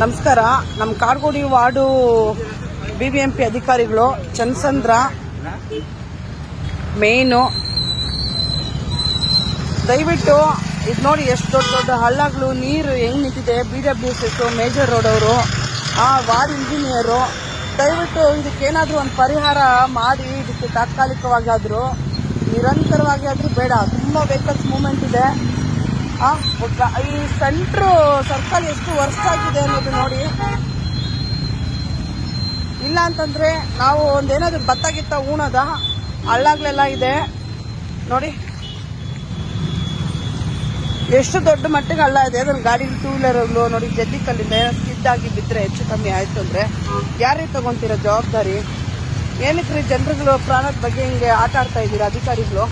ನಮಸ್ಕಾರ. ನಮ್ಮ Kadugodi ward B B M P ಅಧಿಕಾರಿಗಳು ಚನ್ಸಂದ್ರ ಮೇನು. ದಯವಿಟ್ಟು ಇದು ನೋಡಿ ಎಷ್ಟು ದೊಡ್ಡ ದೊಡ್ಡ ಹಳ್ಳಗಳು, ನೀರು ಹೆಂಗ್ ನಿಂತಿದೆ? B W S S major road ಅವರು, ಆ ವಾರ್ಡ್ ಇಂಜಿನಿಯರು ದಯವಿಟ್ಟು ಇದಕ್ಕೇನಾದರೂ ಒಂದು ಪರಿಹಾರ ಮಾಡಿ, ಇದಕ್ಕೆ ತಾತ್ಕಾಲಿಕವಾಗಿ ಆದರೂ, ನಿರಂತರವಾಗಿ ಆದರೂ ಬೇಡ. ತುಂಬ ವೆಹಿಕಲ್ಸ್ ಮೂಮೆಂಟ್ ಇದೆ. ಈ ಸೆಂಟ್ರು ಸರ್ಕಲ್ ಎಷ್ಟು ವರ್ಷ ಆಗಿದೆ ಅನ್ನೋದು ನೋಡಿ. ಇಲ್ಲ ಅಂತಂದ್ರೆ ನಾವು ಒಂದೇನಾದ್ರು ಭತ್ತ ಗಿತ್ತ ಊಣದ ಹಳ್ಳಾಗ್ಲೆಲ್ಲ ಇದೆ. ನೋಡಿ. ಎಷ್ಟು ದೊಡ್ಡ ಮಟ್ಟಿಗೆ ಹಳ್ಳ ಇದೆ. ಅದನ್ನ ಗಾಡಿ ಟೂ ವೀಲರ್ಗಳು ನೋಡಿ ಜಲ್ಲಿ ಕಲ್ಲಿಂದ ಸ್ಕಿಡ್ ಆಗಿ ಬಿದ್ದರೆ ಹೆಚ್ಚು ಕಮ್ಮಿ ಆಯ್ತು ಅಂದ್ರೆ. ಯಾರೇ ತಗೊಂತೀರ ಜವಾಬ್ದಾರಿ? ಏನಕ್ಕೆ ರೀ ಜನರುಗಳು ಪ್ರಾಣದ ಬಗ್ಗೆ ಹಿಂಗೆ ಆಟ ಆಡ್ತಾ ಇದ್ದೀರಾ ಅಧಿಕಾರಿಗಳು?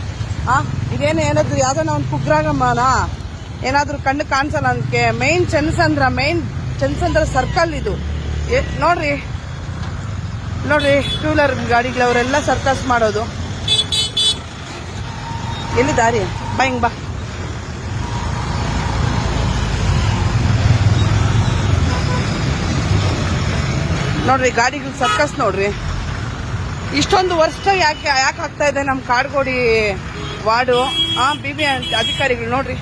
ಆ, ಇದೇನು ಏನಾದ್ರು ಯಾವ್ದಾನ ಒಂದು ಕುಗ್ರಾಗಮ್ಮನ ಏನಾದ್ರೂ ಕಣ್ಣು ಕಾಣಿಸಲ್ಲ ಅದಕ್ಕೆ main Channasandra main Channasandra circle ಇದು. ನೋಡ್ರಿ. ನೋಡ್ರಿ ಟೂ ವೀಲರ್ ಗಾಡಿಗಳು ಅವರೆಲ್ಲ ಸರ್ಕಸ್ ಮಾಡೋದು. ಎಲ್ಲಿ ದಾರಿ? ಬಾ, ಹಿಂಗ್ ಬಾ. ನೋಡ್ರಿ, ಗಾಡಿಗಳು ಸರ್ಕಸ್ ನೋಡ್ರಿ. ಇಷ್ಟೊಂದು ವರ್ಷ ಯಾಕೆ ಯಾಕೆ ಆಗ್ತಾ ಇದೆ ನಮ್ಮ ಕಾಡ್ಗೋಡಿ ವಾರ್ಡು? ಆ, ಬಿ ಬಿ, ಅಧಿಕಾರಿಗಳು ನೋಡ್ರಿ.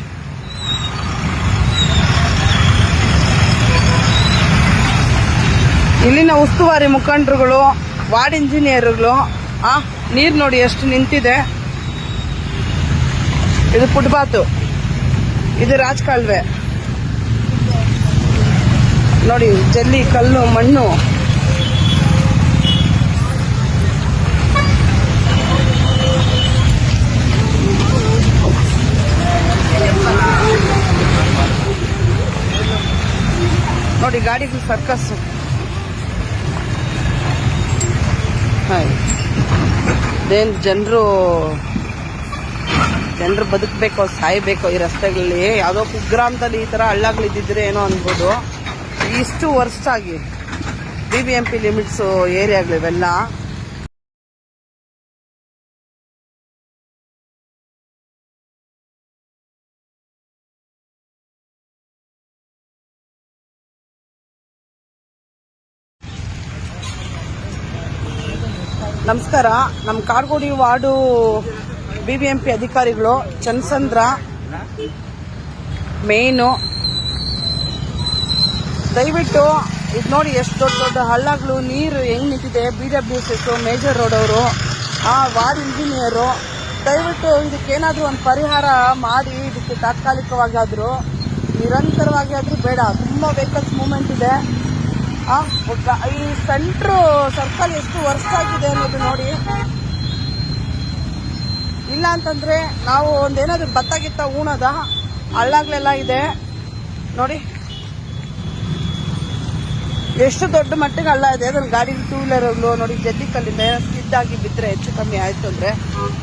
ಇಲ್ಲಿನ ಉಸ್ತುವಾರಿ ಮುಖಂಡರುಗಳು, ವಾರ್ಡ್ ಇಂಜಿನಿಯರ್ಗಳು, ಆ, ನೀರು ನೋಡಿ ಎಷ್ಟು ನಿಂತಿದೆ. ಇದು ಫುಟ್ಪಾತು. ಇದು ರಾಜಕಾಲುವೆ. ನೋಡಿ, ಜಲ್ಲಿ, ಕಲ್ಲು, ಮಣ್ಣು. ನೋಡಿ ಗಾಡಿಗಳು ಸರ್ಕಸ್ ಇದೇನು ಜನರು ಜನರು ಬದುಕಬೇಕೋ, ಸಾಯ್ಬೇಕೋ ಈ ರಸ್ತೆಗಳಲ್ಲಿ. ಯಾವುದೋ ಕುಗ್ರಾಮದಲ್ಲಿ ಈ ಥರ ಹಳ್ಳಗಳಿದ್ದಿದ್ರೆ ಏನೋ ಅನ್ಬೋದು. ಇಷ್ಟು ವರ್ಷ ಆಗಿ B B M P limits ಏರಿಯಾಗಳಿವೆಲ್ಲ. ನಮಸ್ಕಾರ. ನಮ್ಮ Kadugodi ward B B M P ಅಧಿಕಾರಿಗಳು ಚನ್ಸಂದ್ರ ಮೇನು. ದಯವಿಟ್ಟು ಇದು ನೋಡಿ ಎಷ್ಟು ದೊಡ್ಡ ದೊಡ್ಡ ಹಳ್ಳಗಳು, ನೀರು ಹೆಂಗೆ ನಿಂತಿದೆ B W S S major road ಅವರು, ಆ ವಾರ್ಡ್ ಇಂಜಿನಿಯರು. ದಯವಿಟ್ಟು ಇದಕ್ಕೇನಾದರೂ ಒಂದು ಪರಿಹಾರ ಮಾಡಿ, ಇದಕ್ಕೆ ತಾತ್ಕಾಲಿಕವಾಗಿ ಆದರೂ, ನಿರಂತರವಾಗಿ ಆದರೂ ಬೇಡ. ತುಂಬ ವೆಹಿಕಲ್ಸ್ ಮೂವ್ಮೆಂಟ್ ಇದೆ. ಈ ಸೆಂಟ್ರು ಸರ್ಕಲ್ ಎಷ್ಟು ವರ್ಷ ಆಗಿದೆ ಅನ್ನೋದು ನೋಡಿ. ಇಲ್ಲ ಅಂತಂದ್ರೆ ನಾವು ಒಂದೇನಾದ್ರು ಭತ್ತ ಗಿತ್ತ ಉಣದ ಹಳ್ಳಾಗ್ಲೆಲ್ಲ ಇದೆ. ನೋಡಿ. ಎಷ್ಟು ದೊಡ್ಡ ಮಟ್ಟಿಗೆ ಹಳ್ಳ ಇದೆ. ಅದನ್ನ ಗಾಡಿ ಟೂ ವೀಲರ್ಗಳು ನೋಡಿ ಜಲ್ಲಿ ಕಲ್ಲಿಂದ ಸ್ಕಿಡ್ ಆಗಿ ಬಿದ್ದರೆ ಹೆಚ್ಚು ಕಮ್ಮಿ ಆಯ್ತು ಅಂದ್ರೆ.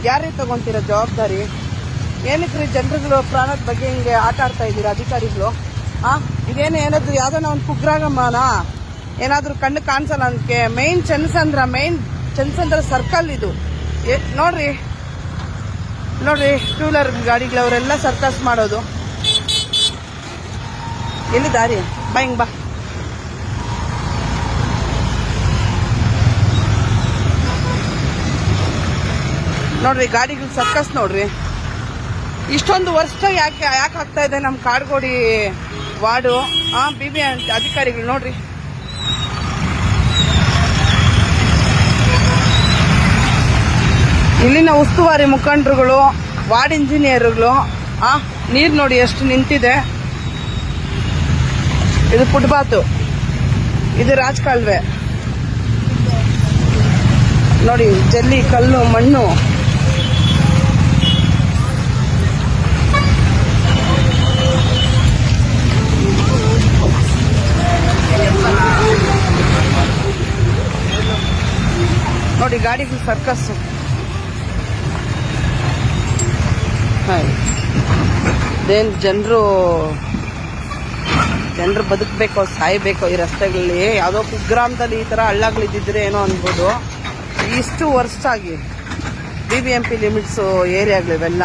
ಯಾರೇ ತಗೊಂತೀರ ಜವಾಬ್ದಾರಿ? ಏನಕ್ಕೆ ರೀ ಜನರುಗಳು ಪ್ರಾಣದ ಬಗ್ಗೆ ಹಿಂಗೆ ಆಟ ಆಡ್ತಾ ಇದ್ದೀರಾ, ಅಧಿಕಾರಿಗಳು? ಆ, ಇದೇನು ಏನಾದ್ರು ಯಾವ್ದಾನ ಒಂದು ಕುಗ್ರಾಗಮ್ಮನ? ಏನಾದ್ರೂ ಕಣ್ಣು ಕಾಣಿಸಲ್ಲ ಅದಕ್ಕೆ. Main Channasandra main Channasandra circle ಇದು. ನೋಡ್ರಿ. ನೋಡ್ರಿ ಟೂ ವೀಲರ್ ಗಾಡಿಗಳವರೆಲ್ಲ ಸರ್ಕಸ್ ಮಾಡೋದು. ಎಲ್ಲಿ ದಾರಿ? ಬಾ, ಹಿಂಗ್ ಬಾ. ನೋಡ್ರಿ, ಗಾಡಿಗಳು ಸರ್ಕಸ್ ನೋಡ್ರಿ. ಇಷ್ಟೊಂದು ವರ್ಷ ಯಾಕೆ ಯಾಕೆ ಆಗ್ತಾ ಇದೆ ನಮ್ಮ ಕಾಡ್ಗೋಡಿ ವಾರ್ಡು? ಆ, ಬಿ ಬಿ, ಅಧಿಕಾರಿಗಳು ನೋಡ್ರಿ. ಇಲ್ಲಿನ ಉಸ್ತುವಾರಿ ಮುಖಂಡರುಗಳು, ವಾರ್ಡ್ ಇಂಜಿನಿಯರ್ಗಳು, ಆ, ನೀರು ನೋಡಿ ಎಷ್ಟು ನಿಂತಿದೆ. ಇದು ಫುಟ್ಪಾತು. ಇದು ರಾಜಕಾಲುವೆ. ನೋಡಿ, ಜಲ್ಲಿ, ಕಲ್ಲು, ಮಣ್ಣು. ನೋಡಿ, ಗಾಡಿಗಳು ಸರ್ಕಸ್ ದೇನ್ ಜನರು ಜನರು ಬದುಕಬೇಕು, ಸಾಯ್ಬೇಕೋ ಈ ರಸ್ತೆಗಳಲ್ಲಿ. ಯಾವುದೋ ಕುಗ್ರಾಮದಲ್ಲಿ ಈ ಥರ ಹಳ್ಳಗಳಿದ್ದಿದ್ರೆ ಏನೋ ಅನ್ಬೋದು. ಇಷ್ಟು ವರ್ಷ ಆಗಿ B B M P limits ಏರಿಯಾಗಳಿವೆಲ್ಲ.